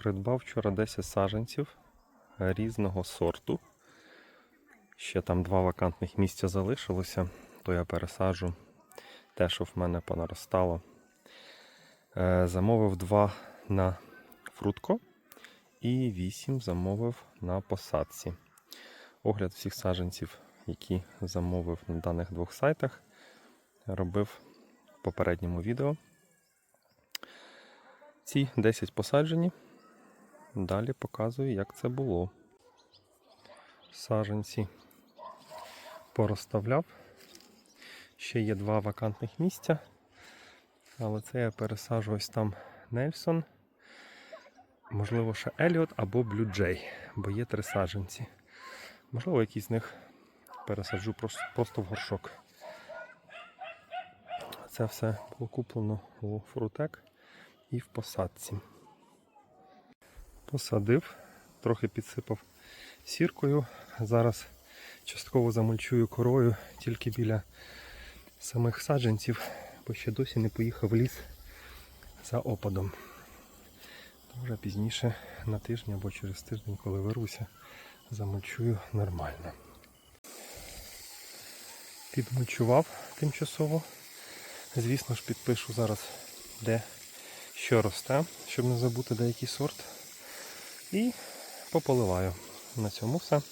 Придбав вчора 10 саджанців різного сорту. Ще там два вакантних місця залишилося, то я пересаджу те, що в мене понаростало. Е, Замовив два на фрутко і 8 замовив на посадці. Огляд всіх саджанців, які замовив на даних двох сайтах, робив в попередньому відео. Ці 10 посаджені. Далі показую, як це було. Саджанці порозставляв. Ще є два вакантних місця. Але це я пересаджу ось там Нельсон. Можливо, ще Еліот або Блю Джей, бо є три саджанці. Можливо, якийсь з них пересаджу просто в горшок. Це все було куплено у Фрутек і в посадці. Посадив, трохи підсипав сіркою. Зараз частково замульчую корою тільки біля самих саджанців, бо ще досі не поїхав ліс за опадом. Вже пізніше на тиждень або через тиждень, коли вируся, замульчую нормально. Підмульчував тимчасово. Звісно ж, підпишу зараз, де що росте, щоб не забути деякий сорт. І пополиваю. На цьому все.